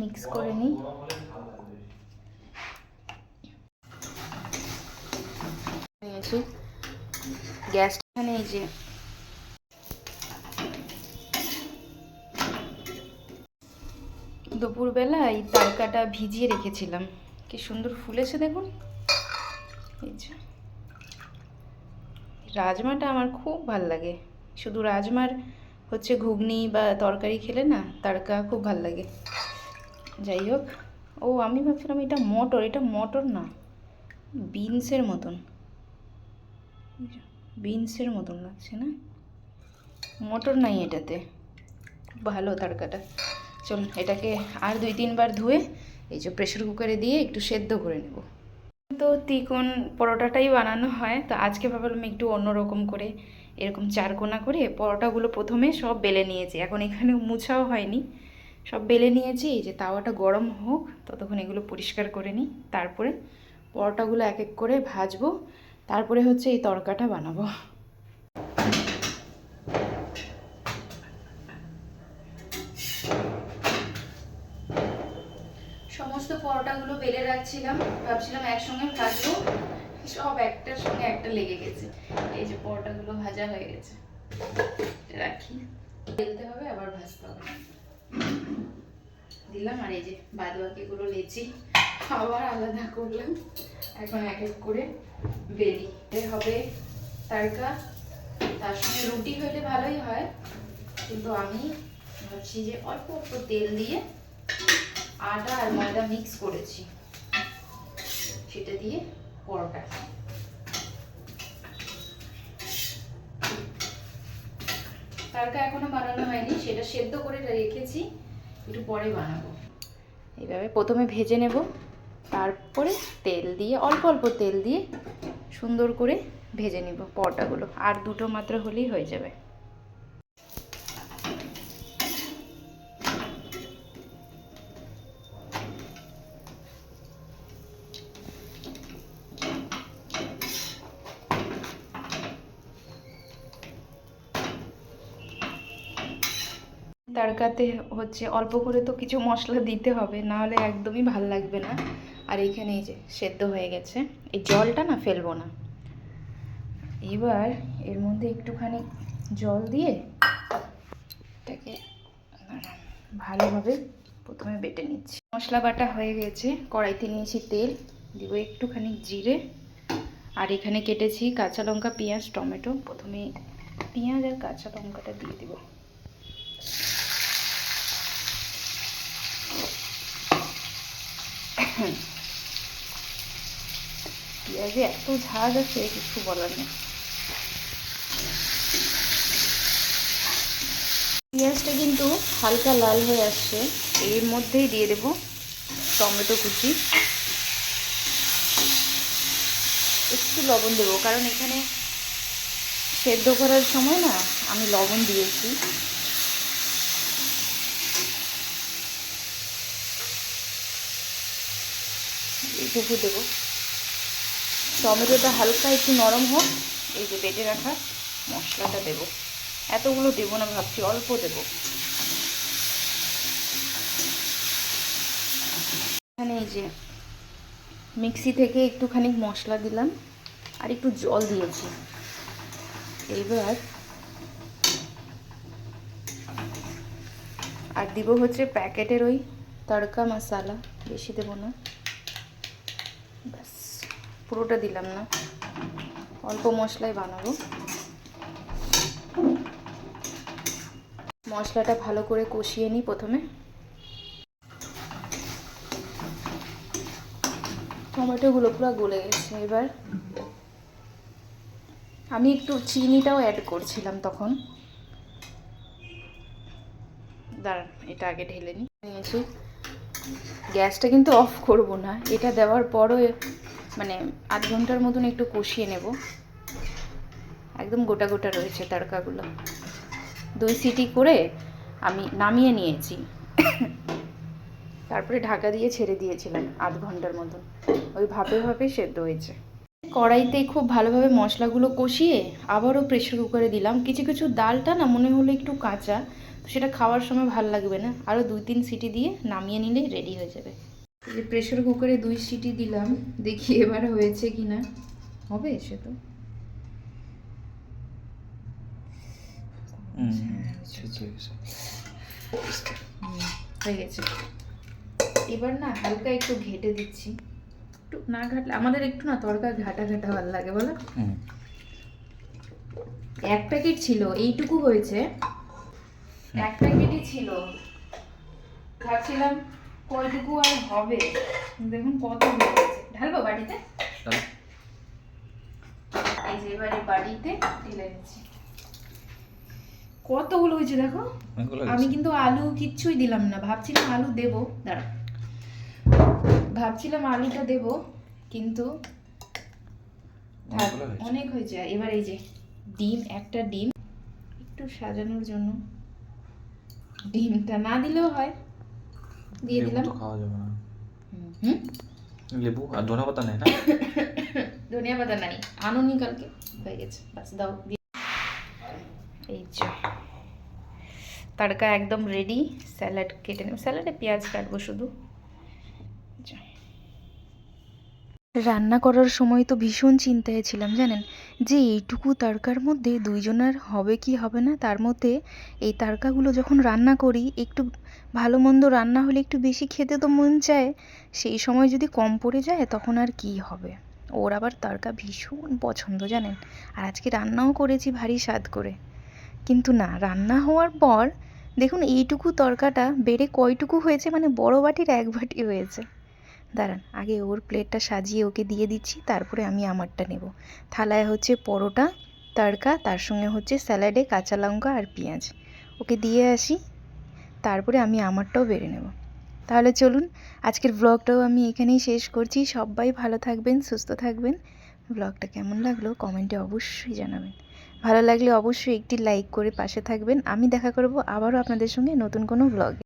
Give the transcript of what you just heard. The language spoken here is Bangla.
মিক্স করে নিই। নিয়েছি এখানে এই যে দুপুরবেলা এই তড়কাটা ভিজিয়ে রেখেছিলাম। কি সুন্দর ফুলেছে দেখুন। এই যে রাজমাটা আমার খুব ভালো লাগে। শুধু রাজমার হচ্ছে ঘুগনি বা তরকারি খেলে না তড়কা খুব ভালো লাগে। যাই হোক। ও, আমি ভাবছিলাম এটা মটর এটা মটর না, বিনসের মতন। বিনসের মতন লাগছে না? মটর নাই এটাতে। ভালো তড়কাটা চল, এটাকে আর দুই তিনবার ধুয়ে এই যে প্রেশার কুকারে দিয়ে একটু সেদ্ধ করে নেব। তো তিকোন পরোটাটাই বানানো হয়। তো আজকে ভাবলাম একটু অন্যরকম করে, এরকম চারকোনা করে পরোটাগুলো প্রথমে সব বেলে নিয়েছি। এখন এখানে মুছাও হয়নি। সব বেলে নিয়েছি, এই যে তাওয়াটা গরম হোক, ততক্ষণ এগুলো পরিষ্কার করে নিই। তারপরে পরোটাগুলো এক এক করে ভাজবো, তারপরে হচ্ছে এই তরকাটা বানাবো। সমস্ত পরোটাগুলো বেলে রাখছিলাম, ভাবছিলাম একসঙ্গে ভাজবো, সব একটার সঙ্গে একটা লেগে গেছে। এই যে পরোটাগুলো ভাজা হয়ে গেছে। রাখি। বেলতে হবে, আবার ভাজতে হবে। দিলাম আর এই যে বাদ বাকিগুলো লেচি আবার আলাদা করলাম। এখন এক এক করে বেরি। হবে তারকা। তার সঙ্গে রুটি হলে ভালোই হয়। কিন্তু আমি ভাবছি যে অল্প অল্প তেল দিয়ে আটা আর ময়দা মিক্স করেছি। সেটা দিয়ে পরোটা তারকা এখনও বানানো হয়নি, সেটা সেদ্ধ করে রেখেছি, একটু পরে বানাবো। এইভাবে প্রথমে ভেজে নেব, তারপরে তেল দিয়ে, অল্প অল্প তেল দিয়ে সুন্দর করে ভেজে নিব পরোটাগুলো। আর দুটো মাত্র হলেই হয়ে যাবে। তারকাতে হচ্ছে অল্প করে তো কিছু মশলা দিতে হবে না হলে একদমই ভালো লাগবে না। আর এইখানে এই যে সেদ্ধ হয়ে গেছে, এই জলটা না ফেলব না। এবার এর মধ্যে একটুখানি জল দিয়ে এটাকে ভালোভাবে প্রথমে বেটে নিচ্ছি। মশলা বাটা হয়ে গেছে, কড়াইতে নিয়েছি তেল, দিব একটুখানি জিরে, আর এখানে কেটেছি কাঁচা লঙ্কা, পেঁয়াজ, টমেটো। প্রথমে পেঁয়াজ আর কাঁচা লঙ্কাটা দিয়ে দিব। পেঁয়াজে এত ঝাঁজ আছে কিছু বলার নেই। পেঁয়াজটা কিন্তু হালকা লাল হয়ে আসছে। এর মধ্যেই দিয়ে দেব টমেটো কুচি। একটু লবণ দেবো, কারণ এখানে সেদ্ধ করার সময় না আমি লবণ দিয়েছি। এইটুকু দেবো। টমেটোটা হালকা একটু নরম হোক, এই যে বেটে রাখা মশলাটা দেবো। এতগুলো দেবো না ভাবছি, অল্প দেবো। এখানে এই যে মিক্সি থেকে একটুখানি মশলা দিলাম, আর একটু জল দিয়েছি। এইবার আর দিব হচ্ছে প্যাকেটের ওই তড়কা মশলা, বেশি দেবো না। পুরোটা দিলাম না। অল্প মশলাই বানাবো। মশলাটা ভালো করে কষিয়ে নিই প্রথমে। টমেটোগুলো পুরো গলে গেছে এবার। আমি একটু চিনিটাও অ্যাড করছিলাম তখন। দাঁড়ান, এটা আগে ঢেলে নিই। নিয়েছি। গ্যাসটা কিন্তু অফ করব না। এটা দেওয়ার পরও মানে আধ ঘণ্টার মতন একটু কষিয়ে নেব। একদম গোটা গোটা রয়েছে তড়কাগুলো দুই সিটি করে আমি নামিয়ে নিয়েছি। তারপরে ঢাকা দিয়ে ছেড়ে দিয়েছিলাম আধ ঘণ্টার মতন। ওই ভাপে ভাপে সেদ্ধ হয়েছে। কড়াইতে খুব ভালোভাবে মশলাগুলো কষিয়ে আবারও প্রেশার কুকারে দিলাম। কিছু কিছু ডালটা না মনে হলো একটু কাঁচা সেটা খাওয়ার সময় ভালো লাগবে না। আরও দুই তিন সিটি দিয়ে নামিয়ে নিলে রেডি হয়ে যাবে। যে প্রেশার কুকারে দুই সিটি দিলাম দেখি এবার হয়েছে কি না হবে সে তো। হয়ে গেছে। এবার না হালকা একটু ঘেটে দিচ্ছি। একটু না ঘাটলে আমাদের একটু না তরকা ঘাটা ঘাটা ভালো লাগে বলো? এক প্যাকেট ছিল এইটুকু হয়েছে। এক প্যাকেটই ছিল। ভাবছিলাম কয়টুকু আর হবে? দেখুন কত ঢালবো বাড়িতে এই যে এবারে বাড়িতে ঢেলে নিচ্ছি কতগুলো হয়েছে দেখো? আমি কিন্তু আলু কিচ্ছুই দিলাম না। ভাবছিলাম আলু দেব। দাঁড়া ভাবছিলাম আলুটা দেব কিন্তু। অনেক হয়েছে। এবার এই যে ডিম একটা ডিম। একটু সাজানোর জন্য। ডিমটা না দিলেও হয়। দিয়ে দিলাম তো খাওয়া যাবে না। হুম, লেবু আর ধনে পাতা নেই না? ধনিয়া পাতা নাই। আনুনি কালকে। হয়ে গেছে। বাস দাও এই যে। তাড়কা একদম রেডি স্যালাড কেটে নেব। স্যালাডে পেঁয়াজ কাটবো শুধু যা। রান্না করার সময় তো ভীষণ চিন্তায় ছিলাম, জানেন? যে এইটুকু তারকার মধ্যে দুইজনের হবে কি হবে না, তার মধ্যে এই তারকাগুলো যখন রান্না করি, একটু ভালো মন্দ রান্না হলে একটু বেশি খেতে তো মন চায়, সেই সময় যদি কম পড়ে যায় তখন আর কি হবে? ওর আবার তরকা ভীষণ পছন্দ, জানেন? আর আজকে রান্নাও করেছি ভারী স্বাদ করে। কিন্তু না, রান্না হওয়ার পর, দেখুন এইটুকু তরকাটা বেড়ে কয়টুকু হয়েছে মানে বড় বাটির এক বাটি হয়েছে। দাঁড়ান, আগে ওর প্লেটটা সাজিয়ে ওকে দিয়ে দিচ্ছি, তারপরে আমি আমারটা নেব। থালায় হচ্ছে পরোটা, তড়কা, তার সঙ্গে হচ্ছে স্যালাডে কাঁচা লঙ্কা আর পেঁয়াজ। ওকে দিয়ে আসি, তারপরে আমি আমারটাও বেড়ে নেব। তাহলে চলুন, আজকের ব্লগটাও আমি এখানেই শেষ করছি। সবাই ভালো থাকবেন, সুস্থ থাকবেন। ব্লগটা কেমন লাগল কমেন্টে অবশ্যই জানাবেন। ভালো লাগলে অবশ্যই একটি লাইক করে পাশে থাকবেন। আমি দেখা করব আবারও আপনাদের সঙ্গে নতুন কোনো ব্লগে